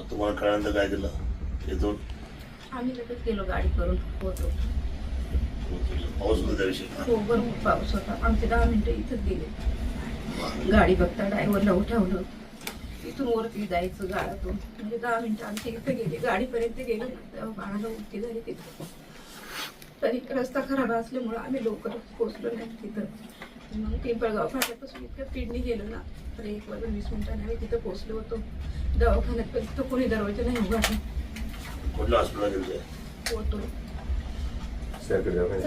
मग तुम्हाला कळल्यानंतर काय केलं इथून आम्ही लगेच गेलो गाडी करून. होतो. पाऊस होता त्या दिवशी हो भरपूर पाऊस होता. आमचे दहा मिनिटं इथंच गेले. गाडी बघता ड्रायव्हरला उठवलं. इथून वरती जायचं गाडातून. म्हणजे दहा मिनिटं आमच्या इथं गेले. गाडीपर्यंत गेलो. तेव्हा बाळाला उलटी झाली तिथं. तरी रस्ता खराब असल्यामुळं आम्ही लवकर पोहोचलो नाही तिथं. मग पिंपळगाव फाट्यापासून इतकं पिडणी गेलो ना तर एक वाजून वीस मिनिटांनी आम्ही तिथं पोहोचलो होतो. दवाखान्यात पण तिथं कोणी दरवाजा नाही उघडला होतो सरकारी दवाखान्यात.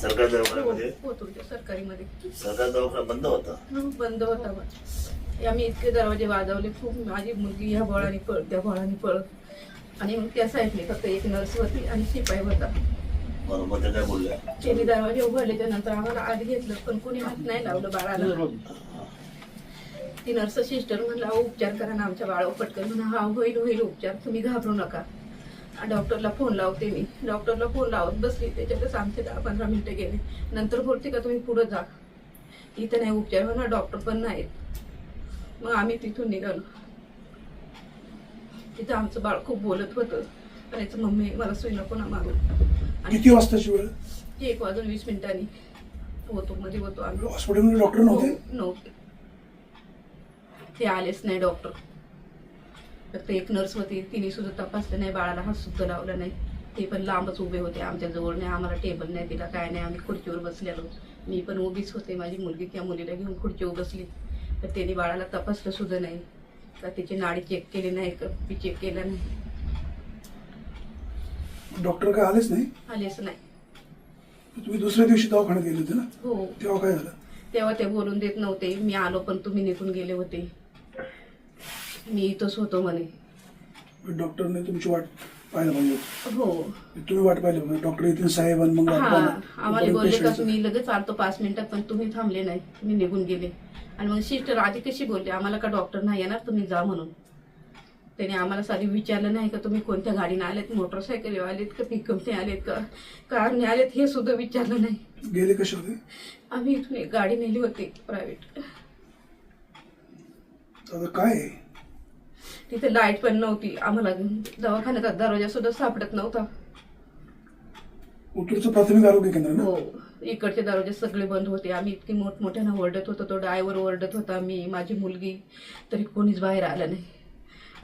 सरकारी दवाखान्यामध्ये? होतो सरकारीमध्ये. सरकारी दवाखाना बंद होता? हं, बंद होता मग आम्ही इतके दरवाजे वाजवले खूप माझी मुलगी ह्या बळाने पळ त्या बळाने पळ आणि मग त्या साईडने फक्त एक नर्स होती आणि शिपाई होता. बरोबर ते काय बोलल्या त्यांनी दरवाजे उघडल्याच्या नंतर आम्हाला आत घेतलं पण कोणी हात नाही लावलं बाळाला. ती नर्स सिस्टर म्हणलं उपचार करा ना आमच्या बाळावर पटकन. म्हणा हा होईल होईल उपचार. तुम्ही घाबरू नका. डॉक्टरला फोन लावते मी. डॉक्टरला फोन लावत बसली. त्याच्यातच आमचे दहा पंधरा मिनिटं गेले. नंतर बोलते का तुम्ही पुढं जा. इथं नाही उपचार म्हणा डॉक्टर पण नाहीत. मग आम्ही तिथून निघालो. तिथं आमचं बाळ खूप बोलत होतं. म्हणायचं मम्मी मला सुई नको ना मागून किती वाजताची वेळ? एक वाजून वीस मिनिटांनी होतो मध्ये होतो आम्ही. हॉस्पिटलमध्ये डॉक्टर नव्हते हो, नव्हते? ते आलेच नाही डॉक्टर फक्त एक नर्स होती तिने सुद्धा तपासलं नाही बाळाला हात सुद्धा लावला नाही. ते पण लांबच उभे होते आमच्या जवळ नाही आम्हाला टेबल नाही दिला काय नाही आम्ही खुर्चीवर बसलेलो. मी पण उभीच होते माझी मुलगी त्या मुलीला घेऊन खुर्चीवर बसली. तर त्यांनी बाळाला तपासलं सुद्धा नाही. का त्याची नाडी चेक केली नाही का बी चेक केला नाही. डॉक्टर काय आलेच नाही? आलेच नाही. तुम्ही दुसऱ्या दिवशी दवाखान्यात गेले होते ना? हो. तेव्हा काय झालं? तेव्हा ते बोलून देत नव्हते. मी आलो पण तुम्ही निघून गेले होते. मी इथंच होतो म्हणे. डॉक्टरने तुमची वाट पाहायला पाहिजे होती. हो. तुम्ही वाट पाहिली पाहिजे डॉक्टर येतील साहेब आणि मग हा. आम्हाला बोलले का. मी लगेच आलतो पाच मिनिटात पण तुम्ही थांबले नाही. तुम्ही निघून गेले. आणि मग सिस्टर आधी कशी बोलली आम्हाला का डॉक्टर नाही येणार? तुम्ही जा म्हणून. त्याने आम्हाला साधी विचारलं नाही का तुम्ही कोणत्या गाडीने आलेत? मोटरसायकल आलेत का? पिकअपने आलेत का? कारने आलेत? हे सुद्धा विचारलं नाही. गेले कसे होते? आम्ही इथून एक गाडी नेली होती प्रायव्हेट आता काय? तिथे लाइट पण नव्हती. आम्हाला दवाखान्यात दरवाजा सुद्धा सापडत नव्हता. उतरचं प्राथमिक आरोग्य केंद्र ना? हो. इकडचे दरवाजे सगळे बंद होते. आम्ही इतकी मोठमोठ्यानं ओरडत होतो तो ड्रायव्हर ओरडत होता मी माझी मुलगी तरी कोणीच बाहेर आलं नाही.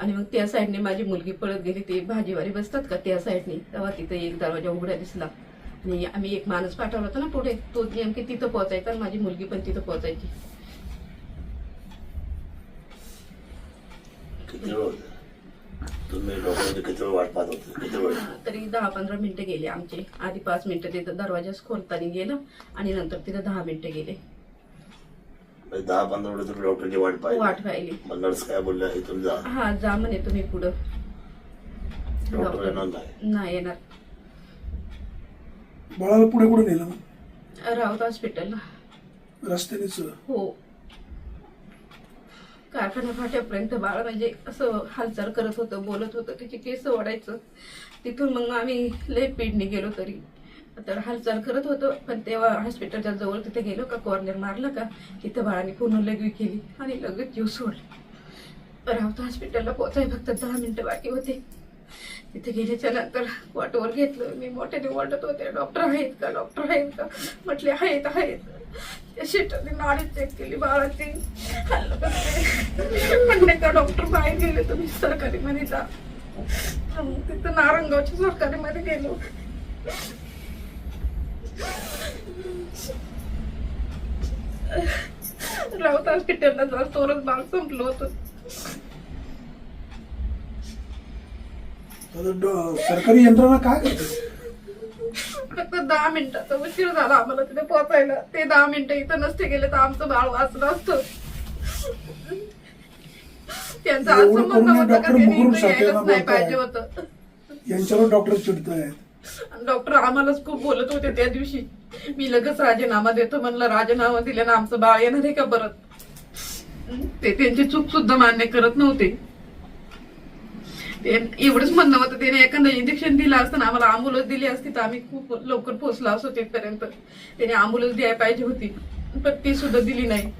आणि मग त्या साईडने माझी मुलगी पळत गेली ते भाजीवारी बसतात का त्या साईडने. तेव्हा तिथं एक दरवाजा उघडा दिसला. आणि आम्ही एक माणूस पाठवला होता ना पुढे. तो नेमकी तिथं पोहोचायचा आणि माझी मुलगी पण तिथं पोहोचायची. तरी दहा पंधरा मिनिटं गेले आमचे. आधी पाच मिनिटं तिथं दरवाजाच खोलताना गेलं आणि नंतर तिथं दहा मिनिटं गेले. म्हणजे दहा पंधरा मिनिट तुम्ही डॉक्टरची वाट पाहिली. वाट पाहिली. मग नर्स काय बोलल्या इथून जा. हा जा म्हणे तुम्ही पुढं. डॉक्टर येणार नाही. नाही येणार. बाळाला पुढे कुठे नेलं मग? राऊत हॉस्पिटलला. रस्त्यानेच. हो. कारखाना फाट्यापर्यंत बाळ म्हणजे असं हालचाल करत होतं बोलत होतं त्याची केस ओढायचं. तिथून मग आम्ही लय पिडणी गेलो तरी. तर हालचाल करत होतो पण तेव्हा हॉस्पिटलच्या जवळ तिथे गेलो का कॉर्नर मारलं का तिथं बाळाने पूर्ण लगवी केली आणि लगेच जीव सोडला. राऊत हॉस्पिटलला पोचाय फक्त दहा मिनिटं बाकी होते. तिथे गेल्याच्यानंतर वाटोवर घेतलं. मी मोठ्याने वाटत होते डॉक्टर आहेत का? डॉक्टर आहेत का? म्हटले आहेत आहेत. त्या शेटाने नाडी चेक केली बाळाची. म्हणले का डॉक्टर बाहेर गेले तुम्ही सरकारी मध्ये जा. मग तिथं नारंगावच्या सरकारी मध्ये गेलो. राऊत हॉस्पिटलला जा तोरच बाळ संपलं होतं. सरकारी यंत्रणा काय करते? फक्त दहा मिनिटाचा उशीर झाला आम्हाला तिथे पोहोचायला. ते दहा मिनिटं इथं नसते गेले तर आमचं बाळ वाचलं असतं. त्यांचं असं म्हणणं होतं का त्यांनी इथं यायलाच नाही. पाहिजे होतं. यांच्यावर डॉक्टर चिडत आहेत डॉक्टर आम्हालाच खूप बोलत होते त्या दिवशी. मी लगेच राजीनामा देतो म्हणलं राजीनामा दिल्यानं आमचं बाळ येणार आहे का परत? ते त्यांची चूक सुद्धा मान्य करत नव्हते. ते एवढंच म्हणणं होतं त्याने एखादं इंजेक्शन दिलं असताना आम्हाला अँब्युलन्स दिली असती तर आम्ही खूप लवकर पोहोचलो असतो तिथपर्यंत. त्याने अँब्युलन्स द्यायला पाहिजे होती पण ती सुद्धा दिली नाही.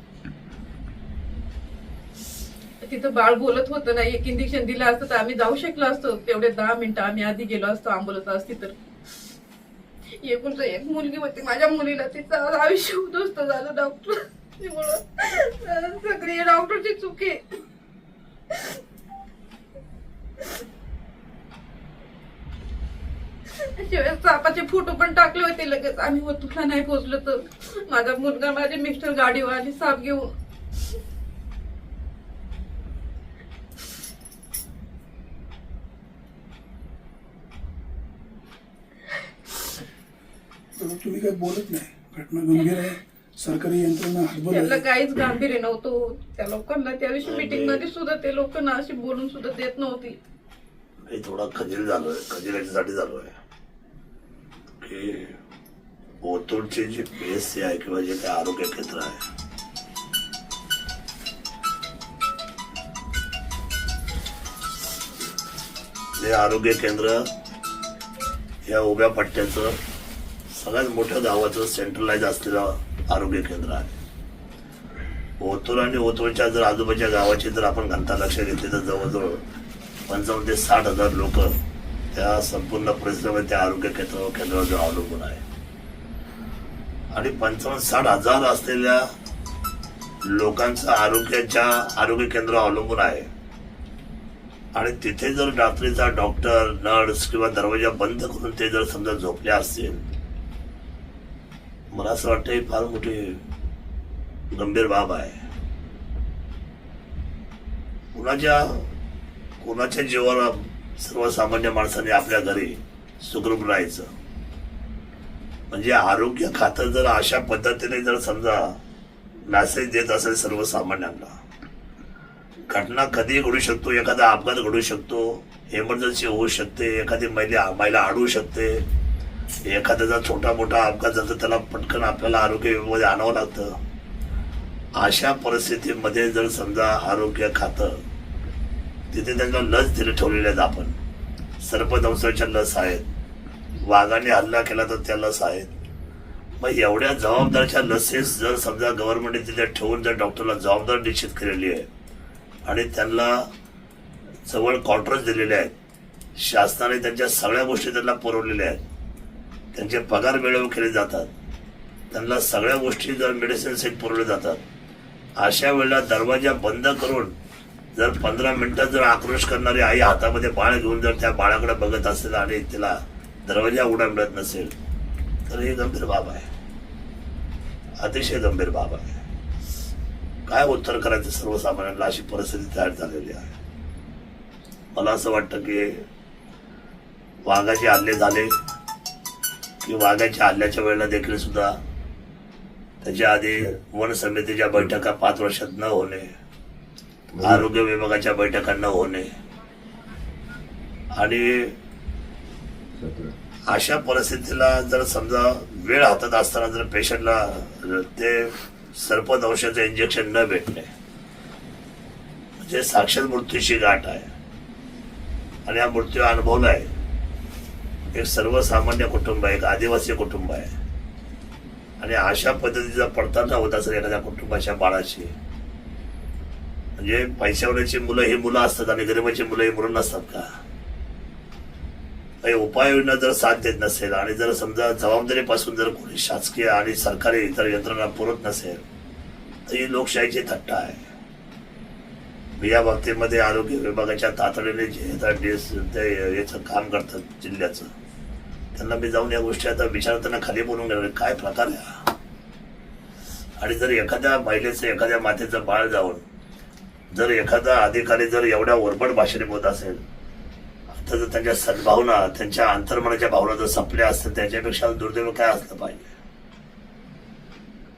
तिथं बाळ बोलत होतं ना एक इंजेक्शन दिलं असतं तर आम्ही जाऊ शकलो असतो. तेवढे दहा मिनिटं आम्ही आधी गेलो असतो आंबोलत असती तर. एकूणच एक मुलगी होती माझ्या मुलीला तिचं आयुष्य उद्ध्वस्त झालं डॉक्टर सगळी डॉक्टरची चुकी आहे. सापाचे फोटो पण टाकले होते लगेच. आम्ही तुला नाही पोहोचलो तर. माझा मुलगा माझे मिस्टर गाडीवर आणि साप घेऊन. तर तुम्ही काही बोलत नाही. घटना गंभीर आहे. सरकारी यंत्रणा हतबल त्याला आहे. काहीच गांभीर्य नव्हतं. त्या लोकांना त्या दिवशी मीटिंगमध्ये सुद्धा ते लोकांना अशी बोलून सुद्धा देत नव्हती. मी थोडा खजील झालोय. खजील याच्यासाठी झालोय. की ओतूरचे जे पी एस सी आहे किंवा जे काही आरोग्य केंद्र आहे. हे आरोग्य केंद्र या उभ्या पट्ट्याचं सगळ्यात मोठ्या गावाचं सेंट्रलाइज असलेलं आरोग्य केंद्र आहे. ओतूर आणि ओतूरच्या जर आजूबाजूच्या गावाची जर आपण घनता लक्ष घेतली तर जवळजवळ पंचावन्न ते साठ हजार लोक त्या संपूर्ण परिसरामध्ये त्या आरोग्य केंद्र केंद्रावर अवलंबून आहे. आणि पंचावन्न साठ हजार असलेल्या लोकांचं आरोग्याच्या आरोग्य केंद्र अवलंबून आहे. आणि तिथे जर रात्रीचा डॉक्टर नर्स किंवा दरवाजा बंद करून ते जर समजा झोपले असतील मला असं वाटतं ही फार मोठी गंभीर बाब आहे. कुणाच्या कुणाच्या जीवाला सर्वसामान्य माणसाने आपल्या घरी सुखरूप राहायचं? म्हणजे आरोग्य खातं जर अशा पद्धतीने जर समजा मॅसेज देत असेल सर्वसामान्यांना घटना कधी घडू शकतो एखादा अपघात घडू शकतो इमर्जन्सी होऊ शकते एखादी महिला महिला अडवू शकते एखाद्याचा छोटा मोठा अपघात झाला तर त्याला पटकन आपल्याला आरोग्य विभागामध्ये आणावं लागतं. अशा परिस्थितीमध्ये जर समजा आरोग्य खातं तिथे त्यांना लस दिले ठेवलेले आहेत आपण. सर्पदंशाच्या लस आहेत. वाघाने हल्ला केला तर त्या लस आहेत. मग एवढ्या जबाबदारच्या लसेस जर समजा गव्हर्नमेंटने तिथे ठेवून जर डॉक्टरला जबाबदार निश्चित केलेली आहे आणि त्यांना जवळ क्वार्टर्स दिलेले आहेत शासनाने त्यांच्या सगळ्या गोष्टी त्यांना पुरवलेल्या आहेत त्यांचे पगार वेळेवर केले जातात. त्यांना सगळ्या गोष्टी जर मेडिसिन सेट पुरवले जातात. अशा वेळेला दरवाजा बंद करून जर पंधरा मिनिटात जर आक्रोश करणारी आई हातामध्ये बाळ घेऊन जर त्या बाळाकडे बघत असेल आणि तिला दरवाजा उघडा मिळत नसेल तर ही गंभीर बाब आहे. अतिशय गंभीर बाब आहे. काय उत्तर करायचं सर्वसामान्यांना अशी परिस्थिती तयार झालेली आहे. मला असं वाटतं की वाघाचे हल्ले झाले. की वाघाच्या हल्ल्याच्या वेळेला देखील सुद्धा त्याच्या आधी वन समितीच्या बैठका पाच वर्षात न होणे आरोग्य विभागाच्या बैठका न होणे. आणि अशा परिस्थितीला जर समजा वेळ हातात असताना जर पेशंटला ते सर्पदंशाचं इंजेक्शन न भेटणे म्हणजे साक्षात मृत्यूची गाठ आहे. आणि हा मृत्यू अनुभवला आहे. एक सर्वसामान्य कुटुंब आहे एक आदिवासी कुटुंब आहे. आणि अशा पद्धतीचा पडताना होत असेल एखाद्या कुटुंबाच्या बाळाशी. म्हणजे पैशावल्याची मुलं ही मुलं असतात आणि गरिबाची मुलं ही मुलं नसतात का? काही उपाययोजना जर साथ देत नसेल आणि जर समजा जबाबदारीपासून जर कोणी शासकीय आणि सरकारी इतर यंत्रणा पुरत नसेल तर ही लोकशाहीची थट्टा आहे. मी या बाबतीमध्ये आरोग्य विभागाच्या तातडीने जे आता ते याचं काम करतात जिल्ह्याचं. त्यांना मी जाऊन या गोष्टी आता विचारताना खाली बोलून गेलो. काय प्रकार आहे? आणि जर एखाद्या महिलेचं एखाद्या मातेचं बाळ जाऊन जर एखादा अधिकारी जर एवढ्या ओरबड भाषेने बोलत असेल तर जर त्यांच्या सद्भावना त्यांच्या अंतर्मनाच्या भावना जर संपल्या असतील त्याच्यापेक्षा दुर्दैव काय असलं पाहिजे?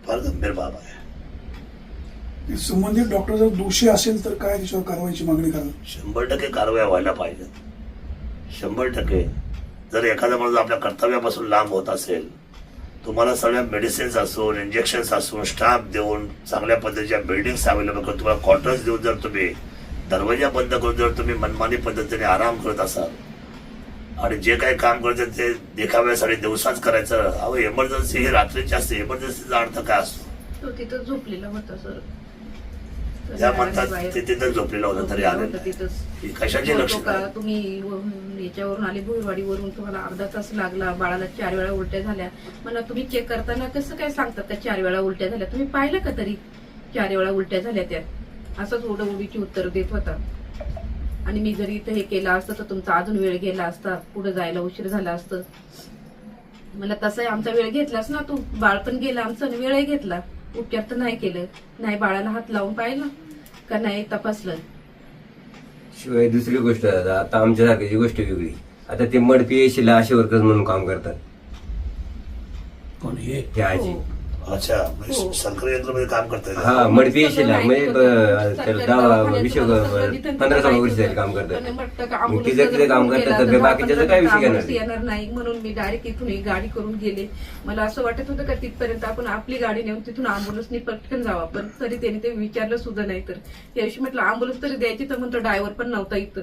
फार गंभीर बाब आहे. संबंधित डॉक्टर जर दोषी असेल तर काय त्याच्यावर कारवाईची मागणी कराल शंभर टक्के कारवाया व्हायला पाहिजेत शंभर टक्के जर एखादा माणूस आपल्या कर्तव्यापासून लांब होत असेल तुम्हाला सगळ्या मेडिसिन्स असून इंजेक्शन्स असून स्टाफ देऊन चांगल्या पद्धतीच्या बिल्डिंग्स अवेलेबल करून तुम्हाला क्वार्टर्स देऊन जर तुम्ही दरवाजा बंद करून जर तुम्ही मनमानी पद्धतीने आराम करत असाल आणि जे काही काम करते ते देखाव्यासाठी दिवसाच करायचं अहो इमर्जन्सी ही रात्रीची असते इमर्जन्सीचा अर्थ काय असतो त्या म्हणतात. ते तिथं झोपलेलं होतं तरी आले कशाची लक्षणं का? तुम्ही याच्यावरून आले भुईवाडीवरून तुम्हाला अर्धा तास लागला बाळाला चार वेळा उलट्या झाल्या. मला तुम्ही चेक करताना कसं काय सांगतात का चार वेळा उलट्या झाल्या? तुम्ही पाहिलं का तरी चार वेळा उलट्या झाल्या त्या? असंच उडीची उत्तर देत होता. आणि मी जरी इथं हे केलं असतं तर तुमचा अजून वेळ गेला असता. पुढे जायला उशीर झाला असतं. मला तसंही आमचा वेळ घेतलास ना तू? बाळ पण गेलं आमचा वेळही घेतला. उपचार तर नाही केलं. नाही बाळाला हात लावून पाहिलं? का नाही तपासलं? शिवाय दुसरी गोष्ट आता आता आमच्यासारख्याची गोष्ट वेगळी. आता ते मड पीएससीला आशा वर्कर्स म्हणून काम करतात. कोण? हे? हे आजी. हो. अच्छा म्हणजे हो. सरकारी यंत्रामध्ये काम करताय? हा म्हणजे ब- दहा वीस पंधरा सोळा वर्ष झाली काम करतात. मग तिथं काम करतात तर काय विषय घेणार येणार नाही. म्हणून मी डायरेक्ट इथून एक गाडी करून गेले. मला असं वाटत होतं का तिथपर्यंत आपण आपली गाडी नेऊन तिथून अँब्युलन्सनी पटकन जावं. पण तरी त्याने ते विचारलं सुद्धा नाही तर. त्या दिवशी म्हटलं अँब्युलन्स तरी द्यायची तर म्हणतो ड्रायव्हर पण नव्हता इथं.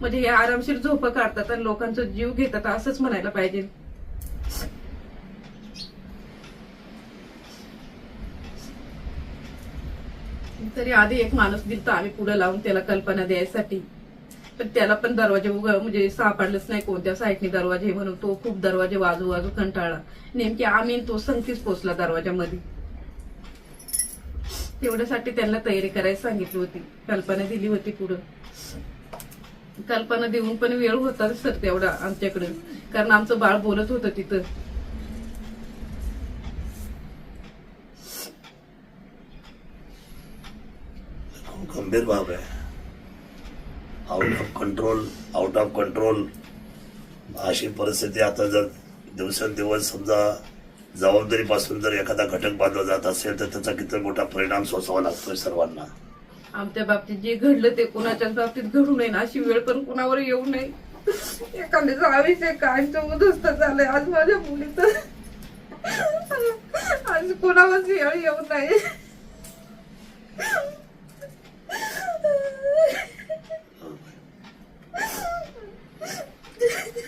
म्हणजे हे आरामशीर झोपं काढतात आणि लोकांचा जीव घेतात असंच म्हणायला पाहिजे. तरी आधी एक माणूस दिलता आम्ही पुढे लावून त्याला कल्पना द्यायसाठी. पण त्याला पण दरवाजे उघ म्हणजे सापडलेच नाही कोणत्या साईडने दरवाजे म्हणून तो खूप दरवाजे वाजू वाजू कंटाळला. नेमकी आम्ही तो संगतीच पोचला दरवाजामध्ये तेवढ्यासाठी त्यांना तयारी करायला सांगितली होती. कल्पना दिली होती पुढं. कल्पना देऊन पण वेळ होता सर तेवढा आमच्याकडे. कारण आमचं बाळ बोलत होतं तिथं खूप गंभीर बाब आहे out of control out of control अशी परिस्थिती आता जर दिवसेंदिवस समजा जबाबदारीपासून जर एखादा घटक बांधला जात असेल तर त्याचा किती मोठा परिणाम सोसावा लागतोय सर्वांना. आमच्या बाबतीत जे घडलं ते कोणाच्याच बाबतीत घडू नये ना. अशी वेळ पण कुणावर येऊ नये. एखाद्याचं आयुष्य कायमचं उद्ध्वस्त झालंय. आज माझ्या मुलीचं आज कोणावरच वेळ येऊ नये शिवाय माझं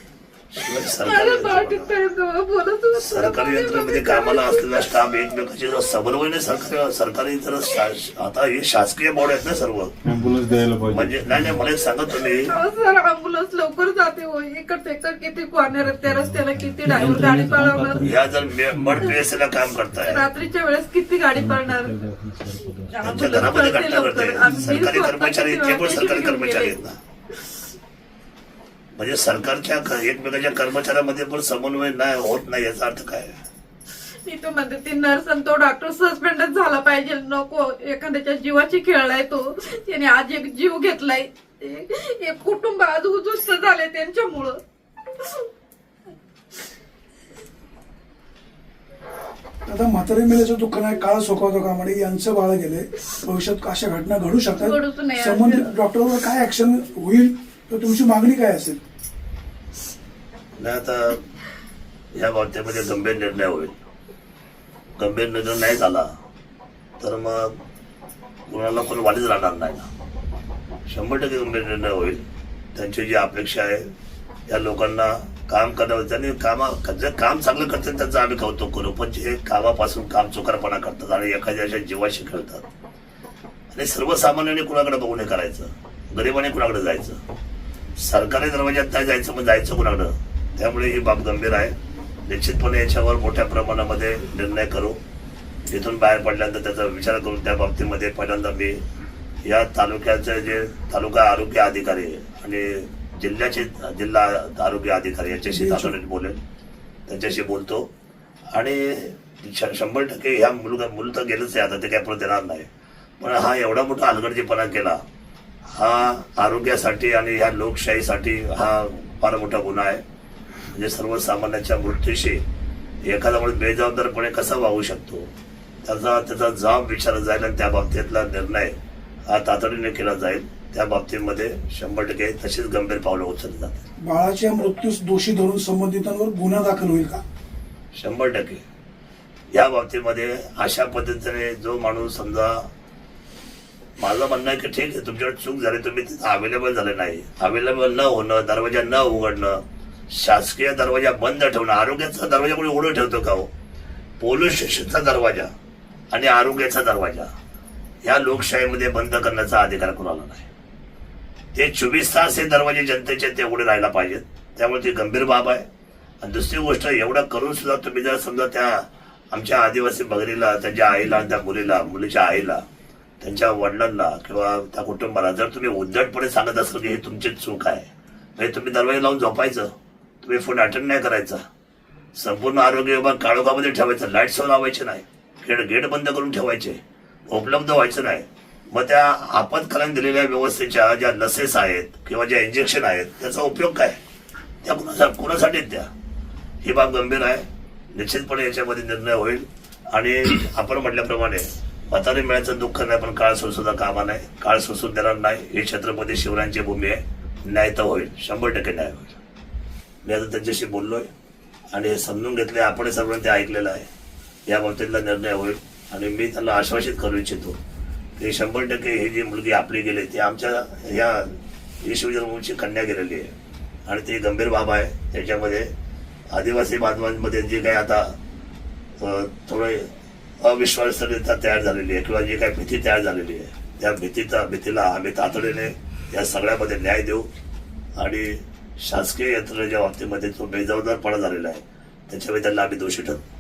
सरकारी यंत्रणेमध्ये कामाला असलेला स्टाफ एकमेकांची जर समन्वयने सरकारी सरकारी शा- आता हे शासकीय बोर्ड आहेत ना सर्व. ऍम्ब्युलन्स द्यायला पाहिजे. म्हणजे नाही नाही मला एक सांगा तुम्ही. अहो, सर अँब्युलन्स लवकर जाते हो. इकड किती कॉर्नर त्या रस्त्याला किती ड्रायव्हर गाडी पळवणार? या जर मड पीएससीला काम करताय. रात्रीच्या वेळेस किती गाडी पळणार? त्यांच्या घरामध्ये घटना घडते सरकारी कर्मचारी इतके पण सरकारी कर्मचारी आहेत ना. म्हणजे सरकारच्या एकमेकांच्या कर्मचाऱ्यांमध्ये पण समन्वय नाही होत नाही याचा अर्थ काय? मी तो म्हणते ती नर्स आणि तो डॉक्टर सस्पेंडच झाला पाहिजे. नको एखाद्याच्या जीवाची खेळलाय तो. त्याने आज एक जीव घेतलाय. एक कुटुंब आज उद्ध्वस्त झाले त्यांच्यामुळं. आता म्हातारे मेल्याचं दुःख नाही काळ सोकवतो का? म्हणजे यांचं बाळ गेले भविष्यात अशा घटना घडू शकतात. संबंधित डॉक्टरवर काय ऍक्शन होईल? तर तुमची मागणी काय असेल? नाही आता या बाबतीमध्ये गंभीर निर्णय होईल. गंभीर निर्णय नाही झाला तर मग कुणाला पण वाढीच राहणार नाही ना. शंभर टक्के गंभीर निर्णय होईल. त्यांची जी अपेक्षा आहे या लोकांना काम करावं त्यांनी कामा जे काम चांगलं करतात त्यांचं आम्ही कौतुक करू पण जे कामापासून काम चुकारपणा करतात आणि एखाद्या अशा जीवाशी खेळतात. आणि सर्वसामान्याने कुणाकडे बघून हे करायचं? गरिबाने कुणाकडे जायचं? सरकारी दरवाज्यात नाही जायचं मग जायचं कुणाकडं? त्यामुळे ही बाब गंभीर आहे. निश्चितपणे याच्यावर मोठ्या प्रमाणामध्ये निर्णय करू. इथून बाहेर पडल्यानंतर त्याचा विचार करून त्या बाबतीमध्ये पहिल्यांदा मी या तालुक्याचे जे तालुका आरोग्य अधिकारी आणि जिल्ह्याचे जिल्हा आरोग्य अधिकारी याच्याशी तातडीने बोलेल त्यांच्याशी बोलतो. आणि श- शंभर टक्के ह्या मुलगा मुलं तर गेलंच आहे आता ते काय परत येणार नाही. पण हा एवढा मोठा हलगर्जीपणा केला हा आरोग्यासाठी आणि ह्या लोकशाहीसाठी हा फार मोठा गुन्हा आहे. म्हणजे सर्वसामान्यांच्या मृत्यूशी एखादा माणूस बेजबाबदारपणे कसा वागू शकतो? त्याचा त्याचा जबाब विचारला जाईल आणि त्या बाबतीतला निर्णय हा तातडीने केला जाईल. त्या बाबतीमध्ये शंभर टक्के तशीच गंभीर पावलं उचलली जातात. बाळाच्या मृत्यूस दोषी धरून संबंधितांवर गुन्हा दाखल होईल का? शंभर टक्के. या बाबतीमध्ये अशा पद्धतीने जो माणूस समजा माझं म्हणणं आहे की ठीक आहे तुमच्याकडे चूक झाली तुम्ही तिथं अवेलेबल झाले नाही. अवेलेबल न होणं दरवाजा न उघडणं शासकीय दरवाजा बंद ठेवणं आरोग्याचा दरवाजा कोणी उघडं ठेवतो का हो? पोलीस स्टेशनचा दरवाजा आणि आरोग्याचा दरवाजा. ह्या लोकशाहीमध्ये बंद करण्याचा अधिकार कोणाला नाही. ते चोवीस तास हे दरवाजे जनतेचे ते उघडे राहायला पाहिजेत. त्यामुळे ती गंभीर बाब आहे. आणि दुसरी गोष्ट एवढं करून सुद्धा तुम्ही जर समजा त्या आमच्या आदिवासी बगरीला त्यांच्या आईला त्या मुलीला मुलीच्या आईला त्यांच्या वडिलांना किंवा त्या कुटुंबाला जर तुम्ही उद्धटपणे सांगत असाल की हे तुमचीच चूक आहे म्हणजे तुम्ही दरवाजे लावून झोपायचं तुम्ही फोन अटेंड नाही करायचा. संपूर्ण आरोग्य विभाग काळोखामध्ये ठेवायचं लाइट लावायचे नाही. गेट गेट बंद करून ठेवायचे. उपलब्ध व्हायचं नाही. मग त्या आपत्कालीन दिलेल्या व्यवस्थेच्या ज्या लसेस आहेत किंवा ज्या इंजेक्शन आहेत त्याचा उपयोग काय? त्या कुणासा कुणासाठी त्या? ही बाब गंभीर आहे. निश्चितपणे याच्यामध्ये निर्णय होईल. आणि आपण म्हटल्याप्रमाणे म्हातारे मिळायचं दुःख नाही पण काळ सुद्धा कामा नाही. काळ सोसून देणार नाही. हे छत्रपती शिवरायांची भूमी आहे. न्याय तर होईल. शंभर टक्के न्याय होईल. मी आता त्यांच्याशी बोललोय आणि हे समजून घेतले आपण सर्वांनी ते ऐकलेलं आहे. या बाबतीतला निर्णय होईल. आणि मी त्यांना आश्वासित करू इच्छितो की शंभर टक्के ही जी मुलगी आपली गेली ती आमच्या ह्या ईश्वरजन्मभूमीची कन्या गेलेली आहे. आणि ती गंभीर बाब आहे. त्याच्यामध्ये आदिवासी बांधवांमध्ये जे काही आता थोडं थोडे अविश्वासनीयता तयार झालेली आहे. किंवा जी काही भीती तयार झालेली आहे. त्या भीतीचा भीतीला आम्ही तातडीने या सगळ्यामध्ये न्याय देऊ. आणि शासकीय यंत्रणेच्या बाबतीमध्ये जो बेजबाबदारपणा झालेला आहे. त्याच्यामुळे त्यांना आम्ही दोषी ठरतो